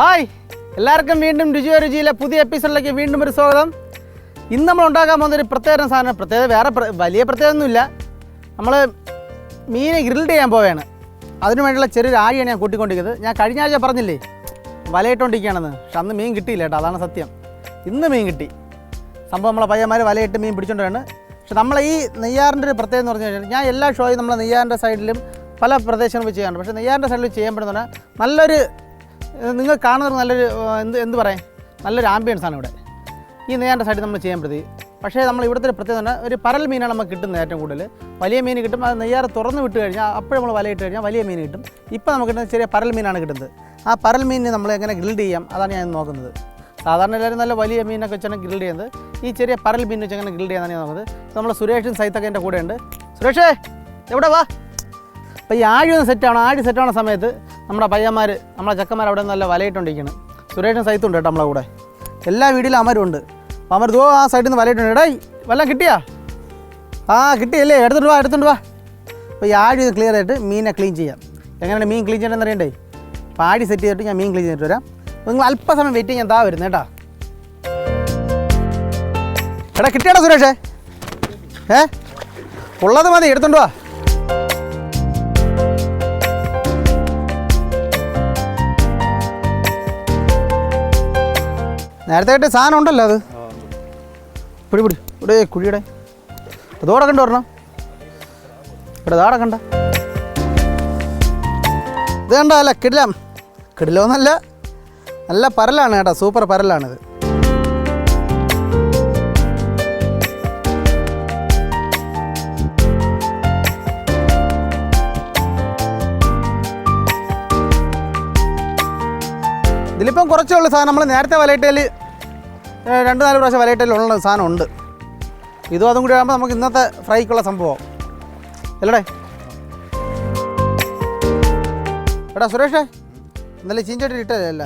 Hi. എല്ലാവർക്കും വീണ്ടും രുചിയോ രുചിയിലെ പുതിയ എപ്പിസോഡിലേക്ക് വീണ്ടും ഒരു സ്വാഗതം. ഇന്ന് നമ്മൾ ഉണ്ടാക്കാൻ പോകുന്ന ഒരു പ്രത്യേക സാധനം പ്രത്യേകത വേറെ വലിയ പ്രത്യേകതയൊന്നുമില്ല. നമ്മൾ മീനെ ഗ്രിൽഡ് ചെയ്യാൻ പോവുകയാണ്. അതിനു വേണ്ടിയുള്ള ചെറിയൊരു ആഴിയാണ് ഞാൻ കൂട്ടിക്കൊണ്ടിരിക്കുന്നത്. ഞാൻ കഴിഞ്ഞ ആഴ്ച പറഞ്ഞില്ലേ വലയിട്ടോണ്ടിരിക്കുകയാണെന്ന് പക്ഷെ അന്ന് മീൻ കിട്ടിയില്ല കേട്ടോ അതാണ് സത്യം. ഇന്ന് മീൻ കിട്ടി. സംഭവം നമ്മളെ പയ്യന്മാർ വലയിട്ട് മീൻ പിടിച്ചോണ്ടാണ് പക്ഷെ നമ്മളെ ഈ നെയ്യാറിന്റെ ഒരു പ്രത്യേകത എന്ന് പറഞ്ഞു കഴിഞ്ഞാൽ ഞാൻ എല്ലാ ഷോയും നമ്മളെ നെയ്യാറിന്റെ സൈഡിലും പല പ്രദേശങ്ങളും ചെയ്യാറുണ്ട്. പക്ഷേ നെയ്യാറിന്റെ സൈഡിൽ ചെയ്യുമ്പോഴെന്ന് പറഞ്ഞാൽ നല്ലൊരു നിങ്ങൾ കാണുന്നത് നല്ലൊരു എന്ത് എന്ത് പറയാം നല്ലൊരു ആംബിയൻസ് ആണ് ഇവിടെ. ഈ നെയ്യാറിന്റെ സൈഡിൽ നമ്മൾ ചെയ്യാൻ പ്രതി. പക്ഷേ നമ്മൾ ഇവിടുത്തെ ഒരു പ്രത്യേകത പറഞ്ഞാൽ ഒരു പരൽ മീനാണ് നമുക്ക് കിട്ടുന്നത് ഏറ്റവും കൂടുതൽ. വലിയ മീൻ കിട്ടും അത് നെയ്യാറ് തുറന്ന് വിട്ട് കഴിഞ്ഞാൽ അപ്പോഴും നമ്മൾ വലയിട്ട് കഴിഞ്ഞാൽ വലിയ മീൻ കിട്ടും. ഇപ്പോൾ നമുക്ക് കിട്ടുന്നത് ചെറിയ പരൽ മീനാണ് കിട്ടുന്നത്. ആ പരൽ മീനിനെ നമ്മൾ എങ്ങനെ ഗ്രിൽഡ് ചെയ്യാം അതാണ് ഞാൻ നോക്കുന്നത്. സാധാരണ എല്ലാവരും നല്ല വലിയ മീനൊക്കെ വെച്ചാണ് ഗ്രിൽഡ് ചെയ്യുന്നത്. ഈ ചെറിയ പരൽ മീൻ വെച്ച് എങ്ങനെ ഗ്രിൽഡ് ചെയ്യാനാണ് നോക്കുന്നത്. നമ്മൾ സുരേഷും സൈത്തൊക്കെ എന്റെ കൂടെ ഉണ്ട് സുരേഷേ എവിടെ വാ? അപ്പോൾ ഈ ആഴി ഒന്ന് സെറ്റാണോ ആഴി സെറ്റാണോ സമയത്ത് നമ്മുടെ പയ്യന്മാർ നമ്മളെ ചക്കന്മാർ അവിടെ നല്ല വലയിട്ടുണ്ടിരിക്കുന്നത് സുരേഷൻ സൈത്തുണ്ട് കേട്ടോ നമ്മളെ കൂടെ. എല്ലാ വീട്ടിലും അമരും ഉണ്ട്. അപ്പോൾ അമർ ദോ ആ സൈഡിൽ നിന്ന് വലയിട്ടുണ്ട്. എടാ വല്ലതും കിട്ടിയാ? ആ കിട്ടിയല്ലേ? എടുത്തുണ്ട് വാ എടുത്തോണ്ട് വാ. അപ്പോൾ ഈ ആഴി ഇത് ക്ലിയർ ആയിട്ട് മീനെ ക്ലീൻ ചെയ്യാം. എങ്ങനെയാണ് മീൻ ക്ലീൻ ചെയ്യണമെന്ന് അറിയണ്ടേ? അപ്പോൾ ആഴി സെറ്റ് ചെയ്തിട്ട് ഞാൻ മീൻ ക്ലീൻ ചെയ്തിട്ട് വരാം. അപ്പോൾ നിങ്ങൾ അല്പസമയം വെയിറ്റ് ചെയ്യാൻ താ വരുന്നത് കേട്ടാ. എടാ കിട്ടിയാടാ സുരേഷേ? ഏ? ഉള്ളത് മതി എടുത്തോണ്ട് വാ. നേരത്തെ ആയിട്ട് സാധനം ഉണ്ടല്ലോ അത്. പിടി പിടി. ഇവിടെ കുഴിയുടെ. അതോടെ കണ്ടു വരണം. ഇവിടെ ഇതാടെ കണ്ട. ഇത് കണ്ട അല്ല കിടിലം. കിടിലോന്നല്ല നല്ല പരലാണ് കേട്ടോ. സൂപ്പർ പരലാണിത്. ഇതിലിപ്പം കുറച്ചേ ഉള്ളൂ സാധനം. നമ്മൾ നേരത്തെ വലയിട്ടേൽ രണ്ട് നാല് പ്രാവശ്യം വലയിട്ടേൽ ഉള്ള സാധനം ഉണ്ട് ഇതും അതും കൂടി ആകുമ്പോൾ നമുക്ക് ഇന്നത്തെ ഫ്രൈക്കുള്ള സംഭവം. അല്ലടേ എടാ സുരേഷേ ഇന്നലെ ചീഞ്ചട്ടി ഇട്ടതല്ല?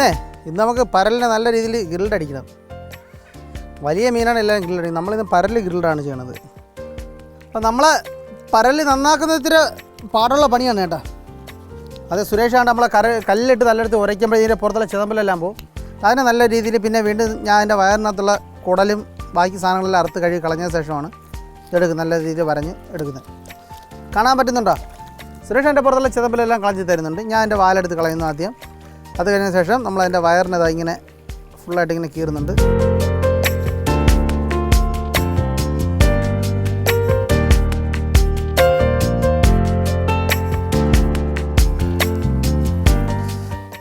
ഇന്നേ ഇന്ന് നമുക്ക് പരലിനെ നല്ല രീതിയിൽ ഗ്രിൽഡ് അടിക്കണം. വലിയ മീനാണ് എല്ലാവരും ഗ്രിൽഡ് അടിക്കുന്നത്. നമ്മളിന്ന് പരൽ ഗ്രിൽഡാണ് ചെയ്യണത്. അപ്പം നമ്മൾ പരൽ നന്നാക്കുന്നത് ഇത്തിരി പാടുള്ള പണിയാണ് കേട്ടോ. അത് സുരേഷാണ്ട് നമ്മളെ കര കല്ലിട്ട് നല്ലെടുത്ത് ഉരയ്ക്കുമ്പോൾ ഇതിന്റെ പുറത്തുള്ള ചിതമ്പലെല്ലാം പോകും അതിനെ നല്ല രീതിയിൽ പിന്നെ വീണ്ടും ഞാൻ എന്റെ വയറിനകത്തുള്ള കുടലും ബാക്കി സാധനങ്ങളെല്ലാം അറുത്ത് കഴുകി കളഞ്ഞ ശേഷമാണ് ഇതെടുക്കുന്നത് നല്ല രീതിയിൽ വരഞ്ഞ് എടുക്കുന്നത്. കാണാൻ പറ്റുന്നുണ്ടോ? സുരേഷ് എന്റെ പുറത്തുള്ള ചിതമ്പലെല്ലാം കളഞ്ഞ് തരുന്നുണ്ട്. ഞാൻ എന്റെ വാലെടുത്ത് കളയുന്നു ആദ്യം അത് കഴിഞ്ഞ ശേഷം നമ്മൾ അതിന്റെ വയറിനത് ഇങ്ങനെ ഫുള്ളായിട്ട് ഇങ്ങനെ കീറുന്നുണ്ട്.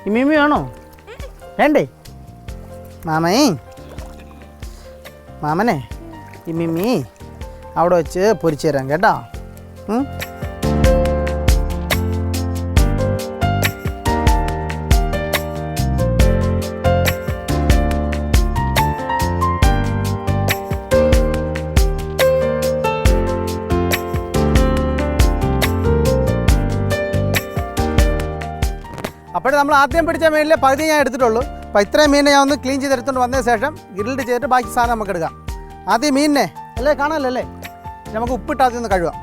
ഈ മിമി വേണോ? വേണ്ടേ? മാമേ. മാമനെ ഈ മിമ്മി അവിടെ വെച്ച് പൊരിച്ചു തരാം കേട്ടോ. നമ്മൾ ആദ്യം പിടിച്ച മീനിലെ പകുതി ഞാൻ എടുത്തിട്ടുള്ളൂ. അപ്പോൾ ഇത്രയും മീനെ ഞാൻ ഒന്ന് ക്ലീൻ ചെയ്ത് എടുത്തുകൊണ്ട് വന്നതിന് ശേഷം ഗ്രിൽഡ് ചെയ്തിട്ട് ബാക്കി സാധനം നമുക്ക് എടുക്കാം. ആദ്യം മീനെ അല്ലേ? കാണാനല്ലേ നമുക്ക് ഉപ്പിട്ട് ആദ്യം ഒന്ന് കഴുകാം.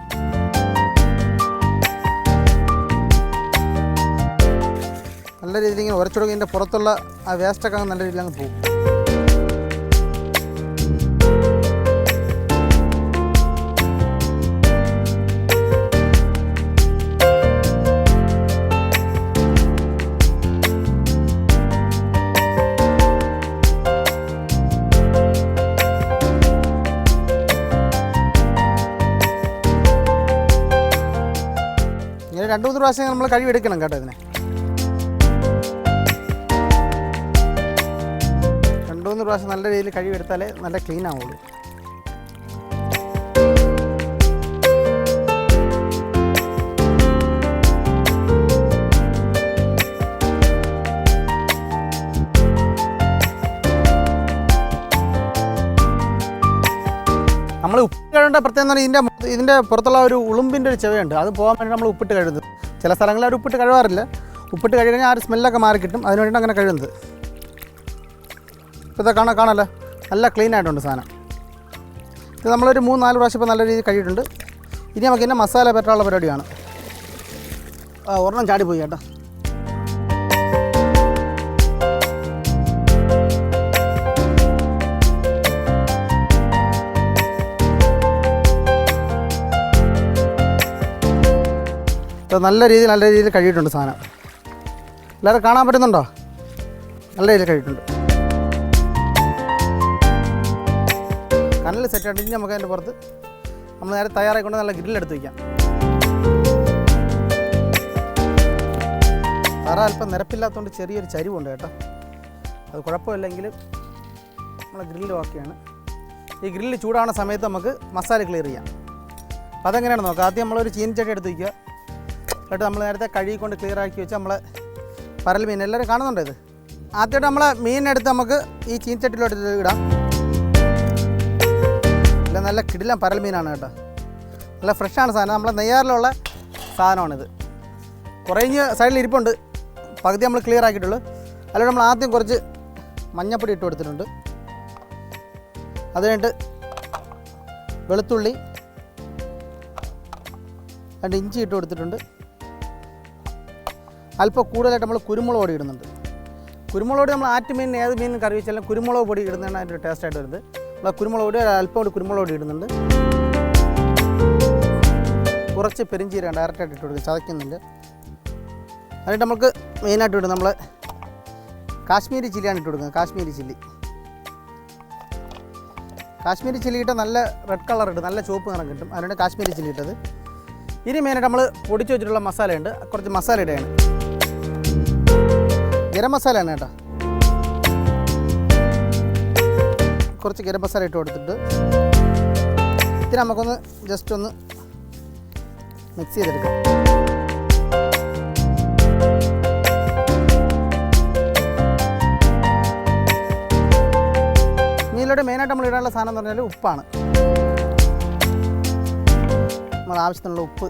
നല്ല രീതിയിൽ ഇങ്ങനെ ഉരച്ചുടങ്ങി ഇതിന്റെ പുറത്തുള്ള ആ വേസ്റ്റൊക്കെ നല്ല രീതിയിൽ അങ്ങ് പോകും. രണ്ട് മൂന്ന് പ്രാവശ്യം നമ്മൾ കഴിവെടുക്കണം കേട്ടോ ഇതിനെ. രണ്ട് മൂന്ന് പ്രാവശ്യം നല്ല രീതിയിൽ കഴിവെടുത്താലേ നല്ല ക്ലീൻ ആവുള്ളൂ. നമ്മൾ ഉപ്പ് കഴിയേണ്ട പ്രത്യേകം ഇതിന്റെ ഇതിന്റെ പുറത്തുള്ള ഒരു ഉളുമ്പിന്റെ ഒരു ചെവയുണ്ട്. അത് പോകാൻ വേണ്ടി നമ്മൾ ഉപ്പിട്ട് കഴുകുന്നത്. ചില സ്ഥലങ്ങളിൽ അവർ ഉപ്പിട്ട് കഴുകാറില്ല. ഉപ്പിട്ട് കഴുകി കഴിഞ്ഞാൽ ആ ഒരു സ്മെല്ലൊക്കെ മാറി കിട്ടും. അതിന് വേണ്ടിയിട്ട് അങ്ങനെ കഴുകുന്നത്. ഇപ്പോൾ ഇതാ കാണാം നല്ല ക്ലീൻ ആയിട്ടുണ്ട് സാധനം. ഇത് നമ്മളൊരു മൂന്ന് നാല് പ്രാവശ്യം ഇപ്പോൾ നല്ല രീതിയിൽ കഴിയിട്ടുണ്ട് ഇനി നമുക്ക് ഇതിന്റെ മസാല പറ്റാനുള്ള പരിപാടിയാണ്. ആ ഒരെണ്ണം ചാടിപ്പോയി കേട്ടോ. നല്ല രീതിയിൽ നല്ല രീതിയിൽ കഴിയിട്ടുണ്ട് സാധനം. എല്ലാവരും കാണാൻ പറ്റുന്നുണ്ടോ? നല്ല രീതിയിൽ കഴിയിട്ടുണ്ട് കനൽ സെറ്റ് ആയിട്ട് നമുക്ക് അതിന്റെ പുറത്ത് നമ്മൾ നേരെ തയ്യാറായിക്കൊണ്ട് നല്ല ഗ്രില്ലെടുത്ത് വയ്ക്കാം തറ അല്പം നിരപ്പില്ലാത്തതുകൊണ്ട് ചെറിയൊരു ചരിവുണ്ട് കേട്ടോ. അത് കുഴപ്പമില്ലെങ്കിൽ നമ്മൾ ഗ്രില്ല് ഓക്കെയാണ്. ഈ ഗ്രില്ല് ചൂടാവുന്ന സമയത്ത് നമുക്ക് മസാല ക്ലിയർ ചെയ്യാം. അപ്പോൾ അതെങ്ങനെയാണ് നോക്കുക ആദ്യം നമ്മളൊരു ചീനിച്ചട്ടി എടുത്ത് വയ്ക്കുക എന്നിട്ട് നമ്മൾ നേരത്തെ കഴുകിക്കൊണ്ട് ക്ലിയർ ആക്കി വെച്ച് നമ്മൾ പരൽ മീൻ. എല്ലാവരും കാണുന്നുണ്ടോ ഇത്? ആദ്യമായിട്ട് നമ്മൾ മീനെടുത്ത് നമുക്ക് ഈ ചീനിച്ചട്ടിയിലോട്ട് ഇത് ഇടാം. അല്ല നല്ല കിടിലം പരൽ മീനാണ് കേട്ടോ. നല്ല ഫ്രഷാണ് സാധനം. നമ്മളെ നെയ്യാറിലുള്ള സാധനമാണിത്. കുറേ സൈഡിൽ ഇരിപ്പുണ്ട്. പകുതി നമ്മൾ ക്ലിയർ ആക്കിയിട്ടുള്ളൂ. അല്ലെങ്കിൽ നമ്മൾ ആദ്യം കുറച്ച് മഞ്ഞപ്പൊടി ഇട്ട് കൊടുത്തിട്ടുണ്ട്. അത് കഴിഞ്ഞിട്ട് വെളുത്തുള്ളി രണ്ട് ഇഞ്ചി ഇട്ട് കൊടുത്തിട്ടുണ്ട്. അല്പം കൂടുതലായിട്ട് നമ്മൾ കുരുമുളക് പൊടി ഇടുന്നുണ്ട്. കുരുമുളക് പൊടി നമ്മൾ ആറ്റ് മീൻ ഏത് മീൻ കറി വെച്ചാലും കുരുമുളക് പൊടി ഇടുന്നതാണ് അതിന്റെ ടേസ്റ്റ് ആയിട്ട് വരുന്നത്. നമ്മൾ കുരുമുളക് പൊടി അല്പം കൂടി കുരുമുളക് പൊടി ഇടുന്നുണ്ട്. കുറച്ച് പെരിഞ്ചീരം ഡയറക്റ്റായിട്ട് ഇട്ട് കൊടുക്കുക ചതയ്ക്കുന്നുണ്ട്. എന്നിട്ട് നമുക്ക് മെയിനായിട്ട് ഇടും നമ്മൾ കാശ്മീരി ചില്ലിയാണ് ഇട്ട് കൊടുക്കുന്നത് കാശ്മീരി ചില്ലി. കാശ്മീരി ചില്ലി ഇട്ട നല്ല റെഡ് കളർ ഇട്ട് നല്ല ചുവപ്പ് നിറം കിട്ടും. അതിനാണ് കാശ്മീരി ചില്ലി ഇട്ടത്. ഇനി മെയിനായിട്ട് നമ്മൾ പൊടിച്ച് വെച്ചിട്ടുള്ള മസാലയുണ്ട്. കുറച്ച് മസാല ഇടുകയാണ്. ഗരം മസാലയാണ് കേട്ടോ. കുറച്ച് ഗരം മസാല ഇട്ട് കൊടുത്തിട്ട് ഇതിന് നമുക്കൊന്ന് ജസ്റ്റ് ഒന്ന് മിക്സ് ചെയ്തെടുക്കാം. മീനിലൂടെ മെയിനായിട്ട് നമ്മൾ ഇടാനുള്ള സാധനം എന്ന് പറഞ്ഞാൽ ഉപ്പാണ്. നമ്മൾ ആവശ്യത്തിനുള്ള ഉപ്പ്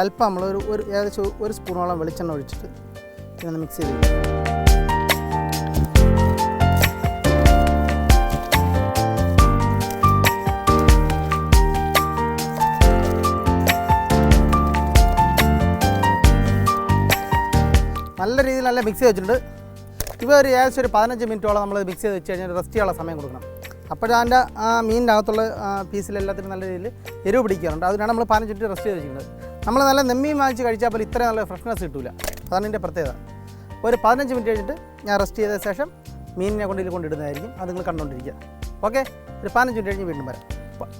ഒരല്പം നമ്മൾ ഒരു ഒരു ഏകദേശം ഒരു സ്പൂണോളം വെളിച്ചെണ്ണ ഒഴിച്ചിട്ട് ഇങ്ങനെ മിക്സ് ചെയ്ത് നല്ല രീതിയിൽ നല്ല മിക്സ് ചെയ്ത് വെച്ചിട്ടുണ്ട്. ഇവ ഒരു ഏകദേശം ഒരു പതിനഞ്ച് മിനിറ്റോളം നമ്മൾ മിക്സ് ചെയ്ത് വെച്ച് കഴിഞ്ഞാൽ റെസ്റ്റ് ചെയ്യാനുള്ള സമയം കൊടുക്കണം. അപ്പോഴതിന്റെ ആ മീനിന്റെ അകത്തുള്ള പീസിലെല്ലാത്തിനും നല്ല രീതിയിൽ എരിവ് പിടിക്കാറുണ്ട്. അതിനാണ് നമ്മൾ പതിനഞ്ച് മിനിറ്റ് റെസ്റ്റ് ചെയ്ത് വെച്ചിട്ടുണ്ട് നമ്മൾ നല്ല നെമ്മീൻ വാങ്ങിച്ച് കഴിച്ചാൽ പോലും ഇത്രയും നല്ല ഫ്രഷ്നെസ് കിട്ടില്ല അതാണ് ഇതിന്റെ പ്രത്യേകത. ഒരു പതിനഞ്ച് മിനിറ്റ് കഴിഞ്ഞിട്ട് ഞാൻ റെസ്റ്റ് ചെയ്ത ശേഷം മീനിനെ കൊണ്ട് ഇതിൽ കൊണ്ടിടുന്നതായിരിക്കും. അത് നിങ്ങൾ കണ്ടുകൊണ്ടിരിക്കുക ഓക്കെ ഒരു പതിനഞ്ച് മിനിറ്റ് കഴിഞ്ഞ് വീണ്ടും വരാം.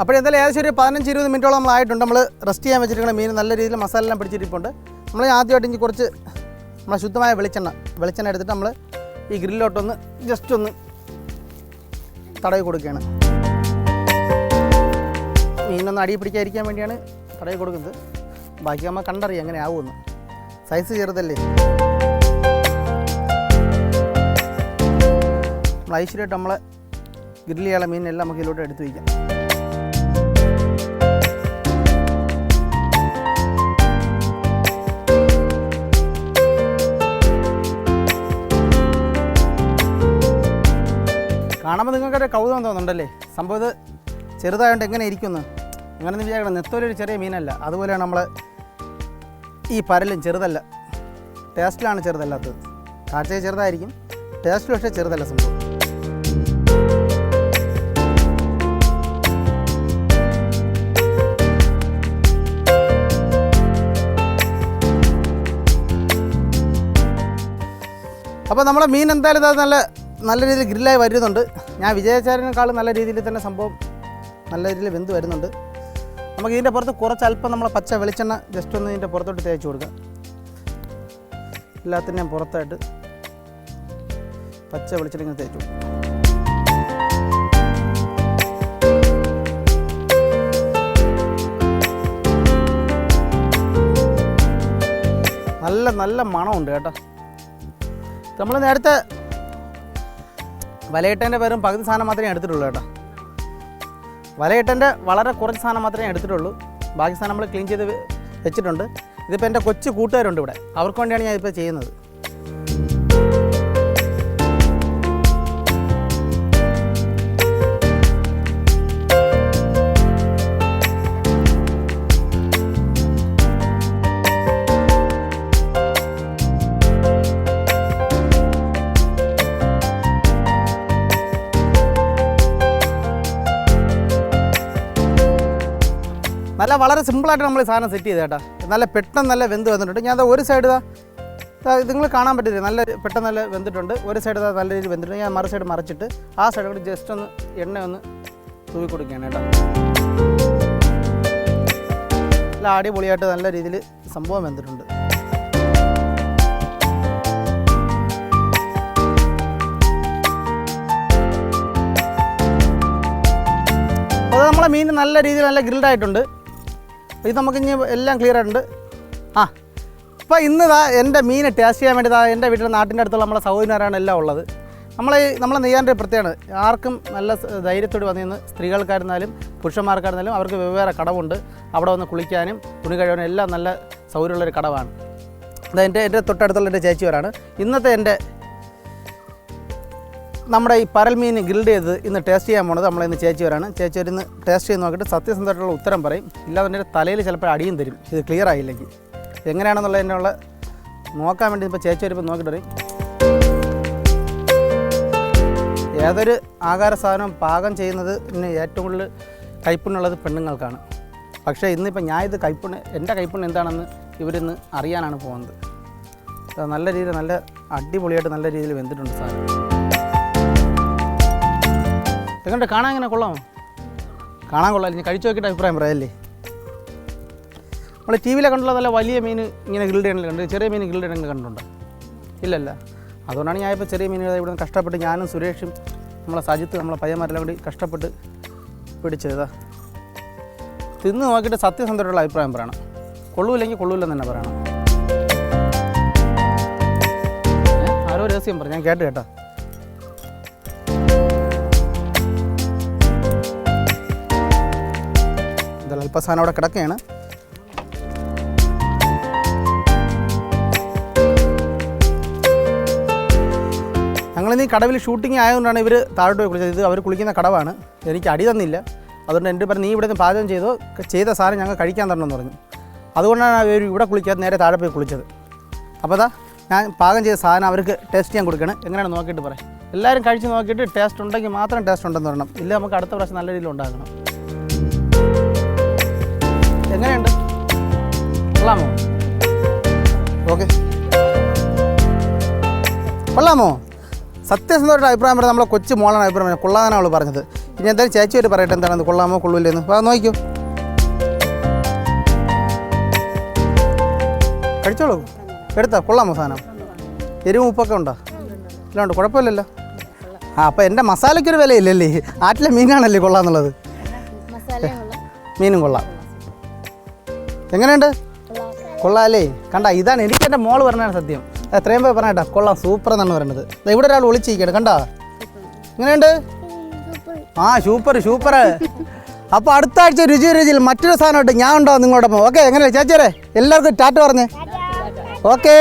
അപ്പോൾ എന്തായാലും ഏകദേശം ഒരു പതിനഞ്ച് ഇരുപത് മിനിറ്റോളം നമ്മൾ ആയിട്ടുണ്ട്. നമ്മൾ റെസ്റ്റ് ചെയ്യാൻ വെച്ചിരിക്കുന്ന മീൻ നല്ല രീതിയിൽ മസാല എല്ലാം പിടിച്ചിരിപ്പുണ്ട്. നമ്മൾ ആദ്യമായിട്ട് ഇനി കുറച്ച് നമ്മളെ ശുദ്ധമായ വെളിച്ചെണ്ണ വെളിച്ചെണ്ണ എടുത്തിട്ട് നമ്മൾ ഈ ഗ്രില്ലോട്ടൊന്ന് ജസ്റ്റ് ഒന്ന് തടവി കൊടുക്കുകയാണ്. മീനൊന്ന് അടി പിടിക്കാതിരിക്കാൻ വേണ്ടിയാണ് തടവി കൊടുക്കുന്നത്. ബാക്കി നമ്മൾ കണ്ടറിയാം എങ്ങനെ ആവുമെന്ന്. സൈസ് ചെറുതല്ലേ? നമ്മൾ ഐശ്വര്യമായിട്ട് നമ്മളെ ഗ്രില്ല് മീനെല്ലാം നമുക്ക് ഇതിലോട്ട് എടുത്തു വയ്ക്കാം. കാണുമ്പോൾ നിങ്ങൾക്കൊരു കൗതുകം തോന്നുന്നുണ്ടല്ലേ? സംഭവം ഇത് ചെറുതായതുകൊണ്ട് എങ്ങനെ ഇരിക്കുന്നു അങ്ങനെ വിചാരിക്കണം. നെത്തോലൊരു ചെറിയ മീനല്ല. അതുപോലെയാണ് നമ്മൾ ഈ പരലും ചെറുതല്ല. ടേസ്റ്റിലാണ് ചെറുതല്ലാത്തത്. കാഴ്ച ചെറുതായിരിക്കും. ടേസ്റ്റിൽ പക്ഷേ ചെറുതല്ല സംഭവം. അപ്പോൾ നമ്മുടെ മീൻ എന്തായാലും ഇത് നല്ല നല്ല രീതിയിൽ ഗ്രില്ലായി വരുന്നുണ്ട്. ഞാൻ വിജയചാരനേക്കാളും നല്ല രീതിയിൽ തന്നെ സംഭവം നല്ല രീതിയിൽ വെന്ത് വരുന്നുണ്ട്. നമുക്ക് ഇതിന്റെ പുറത്ത് കുറച്ച് അല്പം നമ്മൾ പച്ച വെളിച്ചെണ്ണ ജസ്റ്റ് ഒന്ന് ഇതിന്റെ പുറത്തോട്ട് തേച്ച് കൊടുക്കാം. എല്ലാത്തിന്റെയും പുറത്തായിട്ട് പച്ച വെളിച്ചെണ്ണ ഇങ്ങനെ തേച്ച് കൊടുക്കും. നല്ല നല്ല മണമുണ്ട് കേട്ടോ. നമ്മൾ നേരത്തെ വലയിട്ടേന്റെ പേരും പകുതി സാധനം മാത്രമേ എടുത്തിട്ടുള്ളൂ കേട്ടോ. വലയിട്ടന്റെ വളരെ കുറച്ച് സാധനം മാത്രമേ എടുത്തിട്ടുള്ളൂ. ബാക്കി സാധനം നമ്മൾ ക്ലീൻ ചെയ്ത് വെച്ചിട്ടുണ്ട്. ഇതിപ്പോൾ എന്റെ കൊച്ചു കൂട്ടുകാരുണ്ട് ഇവിടെ. അവർക്ക് വേണ്ടിയാണ് ഞാൻ ഇപ്പോൾ ചെയ്യുന്നത്. നല്ല വളരെ സിമ്പിളായിട്ട് നമ്മൾ സാധനം സെറ്റ് ചെയ്തേട്ടാ നല്ല പെട്ടെന്ന് നല്ല വെന്ത് വന്നിട്ടുണ്ട്. ഞാൻ ഒരു സൈഡ് നിങ്ങൾ കാണാൻ പറ്റില്ല നല്ല പെട്ടെന്ന് നല്ല വെന്തിട്ടുണ്ട്. ഒരു സൈഡ് നല്ല രീതിയിൽ വെന്തിട്ടുണ്ട്. ഞാൻ മറു സൈഡ് മറിച്ചിട്ട് ആ സൈഡ് കൂടി ജസ്റ്റ് ഒന്ന് എണ്ണ ഒന്ന് തൂവി കൊടുക്കുകയാണ് കേട്ടോ. നല്ല അടിപൊളിയായിട്ട് നല്ല രീതിയിൽ സംഭവം വെന്തിട്ടുണ്ട്. അപ്പോൾ നമ്മളെ മീൻ നല്ല രീതിയിൽ നല്ല ഗ്രിൽഡ് ആയിട്ടുണ്ട്. അപ്പോൾ ഇത് നമുക്ക് ഇനി എല്ലാം ക്ലിയർ ആയിട്ടുണ്ട്. ആ അപ്പോൾ ഇന്ന് ഇതാ എന്റെ മീൻ ടേസ്റ്റ് ചെയ്യാൻ വേണ്ടി ഇതാ എന്റെ വീട്ടിലെ നാട്ടിന്റെ അടുത്തുള്ള നമ്മളെ സൗകര്യമാരാണ് എല്ലാം ഉള്ളത്. നമ്മളെ നമ്മളെ നെയ്യാന്റെ പ്രത്യേകമാണ് ആർക്കും നല്ല ധൈര്യത്തോട് വന്നു നിന്ന് സ്ത്രീകൾക്കായിരുന്നാലും പുരുഷന്മാർക്കായിരുന്നാലും അവർക്ക് വെവ്വേറെ കടവുണ്ട്. അവിടെ വന്ന് കുളിക്കാനും തുണി കഴിയാനും എല്ലാം നല്ല സൗകര്യമുള്ളൊരു കടവാണ്. അതെന്റെ എന്റെ എന്റെ തൊട്ടടുത്തുള്ള എന്റെ ചേച്ചിവരാണ് ഇന്നത്തെ എന്റെ നമ്മുടെ ഈ പരൽ മീൻ ഗ്രിൽഡ് ചെയ്ത് ഇന്ന് ടേസ്റ്റ് ചെയ്യാൻ പോണത് നമ്മളെ ഇന്ന് ചേച്ചിവരാണ്. ചേച്ചിവർ ഇന്ന് ടേസ്റ്റ് ചെയ്ത് നോക്കിയിട്ട് സത്യസന്ധമായിട്ടുള്ള ഉത്തരം പറയും. ഇല്ലാതെ തലയിൽ ചിലപ്പോൾ അടിയും തരും. ഇത് ക്ലിയർ ആയില്ലെങ്കിൽ. എങ്ങനെയാണെന്നുള്ളതിനുള്ള നോക്കാൻ വേണ്ടി ഇപ്പോൾ ചേച്ചി വരുമ്പോൾ നോക്കിയിട്ട് പറയും. ഏതൊരു ആഹാര സാധനം പാകം ചെയ്യുന്നത് ഏറ്റവും കൂടുതൽ കൈപ്പുണ്ണുള്ളത് പെണ്ണുങ്ങൾക്കാണ്. പക്ഷേ ഇന്നിപ്പോൾ ഞാൻ ഇത് കൈപ്പുണ്ണ് എന്റെ കൈപ്പുണ്ണ് എന്താണെന്ന് ഇവരിന്ന് അറിയാനാണ് പോകുന്നത്. നല്ല രീതിയിൽ നല്ല അടിപൊളിയായിട്ട് നല്ല രീതിയിൽ വെന്തിട്ടുണ്ട് സാധനം. എങ്ങനെ കാണാൻ എങ്ങനെ കൊള്ളാമോ കാണാൻ കൊള്ളാം. ഇനി കഴിച്ചു നോക്കിയിട്ട് അഭിപ്രായം പറയല്ലേ നമ്മൾ ടി വിയിലെ കണ്ടുള്ള നല്ല വലിയ മീൻ ഇങ്ങനെ ഗ്രിൽഡ് ചെയ്യണമെങ്കിൽ കണ്ട് ചെറിയ മീൻ ഗ്രിൽഡ് ചെയ്യണമെങ്കിൽ കണ്ടിട്ടുണ്ടോ? ഇല്ലല്ല. അതുകൊണ്ടാണ് ഞാൻ ഇപ്പോൾ ചെറിയ മീനുകൾ ഇവിടെ നിന്ന് കഷ്ടപ്പെട്ട് ഞാനും സുരേഷും നമ്മളെ സജിത്ത് നമ്മളെ പയ്യന്മാരെല്ലാം കൂടി കഷ്ടപ്പെട്ട് പിടിച്ചതാ. തിന്ന് നോക്കിയിട്ട് സത്യസന്ധമായിട്ടുള്ള അഭിപ്രായം പറയണം. കൊള്ളൂല്ലെങ്കിൽ കൊള്ളൂല്ലെന്ന് തന്നെ പറയണം. ആരോ രഹസ്യം പറഞ്ഞു. ഞാൻ കേട്ട് കേട്ടോ. അല്പസാധനം അവിടെ കിടക്കുകയാണ്. ഞങ്ങളിന്ന് കടവിൽ ഷൂട്ടിംഗ് ആയതുകൊണ്ടാണ് ഇവർ താഴോട്ട് പോയി കുളിച്ചത്. ഇത് അവർ കുളിക്കുന്ന കടവാണ്. എനിക്ക് അടി തന്നില്ല. അതുകൊണ്ട് എന്റെ പറഞ്ഞ് നീ ഇവിടെ നിന്ന് പാചകം ചെയ്തോ ചെയ്ത സാധനം ഞങ്ങൾ കഴിക്കാൻ തരണമെന്ന് പറഞ്ഞു. അതുകൊണ്ടാണ് അവർ ഇവിടെ കുളിക്കാതെ നേരെ താഴെ പോയി കുളിച്ചത്. അപ്പോൾ അതാ ഞാൻ പാകം ചെയ്ത സാധനം അവർക്ക് ടേസ്റ്റ് ചെയ്യാൻ കൊടുക്കണം. എങ്ങനെയാണ് നോക്കിയിട്ട് പറയാം. എല്ലാവരും കഴിച്ച് നോക്കിയിട്ട് ടേസ്റ്റ് ഉണ്ടെങ്കിൽ മാത്രം ടേസ്റ്റ് ഉണ്ടെന്ന് പറയണം ഇല്ല നമുക്ക് അടുത്ത പ്രാവശ്യം നല്ല രീതിയിൽ ഉണ്ടാക്കണം. എങ്ങനെയുണ്ട്? കൊള്ളാമോ? ഓക്കെ. കൊള്ളാമോ? സത്യസന്ധമായിട്ട് അഭിപ്രായം പറഞ്ഞത് നമ്മളെ കൊച്ചു മോളാണ് അഭിപ്രായം പറഞ്ഞത്. കൊള്ളാന്നാണ് അവൾ പറഞ്ഞത്. ഇനി എന്തായാലും ചേച്ചി ഒരു പറയട്ടെ എന്താണെന്ന് കൊള്ളാമോ കൊള്ളൂല്ലെന്ന് വാ നോക്കിക്കോ. കഴിച്ചോളൂ. എടുത്താ? കൊള്ളാമോ സാധനം? എരിവും ഉപ്പൊക്കെ ഉണ്ടോ? ഇല്ലാണ്ട് ഉണ്ട്. കുഴപ്പമില്ലല്ലോ. ആ അപ്പോൾ എന്റെ മസാലയ്ക്കൊരു വിലയില്ലല്ലേ? ആറ്റിലെ മീനാണല്ലേ കൊള്ളാന്നുള്ളത് മീനും കൊള്ളാം. എങ്ങനെയുണ്ട്? കൊള്ളാം അല്ലേ കണ്ട ഇതാണ് എനിക്ക് എന്റെ മോൾ പറഞ്ഞാണ് സത്യം. എത്രയും പോയി പറഞ്ഞേട്ടാ കൊള്ളാം സൂപ്പർ എന്നാണ് പറയുന്നത്. ഇവിടെ ഒരാൾ ഒളിച്ചിരിക്കണം കണ്ടാ? എങ്ങനെയുണ്ട്? ആ സൂപ്പർ സൂപ്പർ അപ്പോൾ അടുത്ത ആഴ്ച രുചി രുചിയിൽ മറ്റൊരു സാധനമായിട്ട് ഞാൻ ഉണ്ടാവും നിങ്ങളോടൊപ്പം. ഓക്കെ എങ്ങനെയാ ചേച്ചേരെ എല്ലാവർക്കും ടാറ്റ പറഞ്ഞേ. ഓക്കേ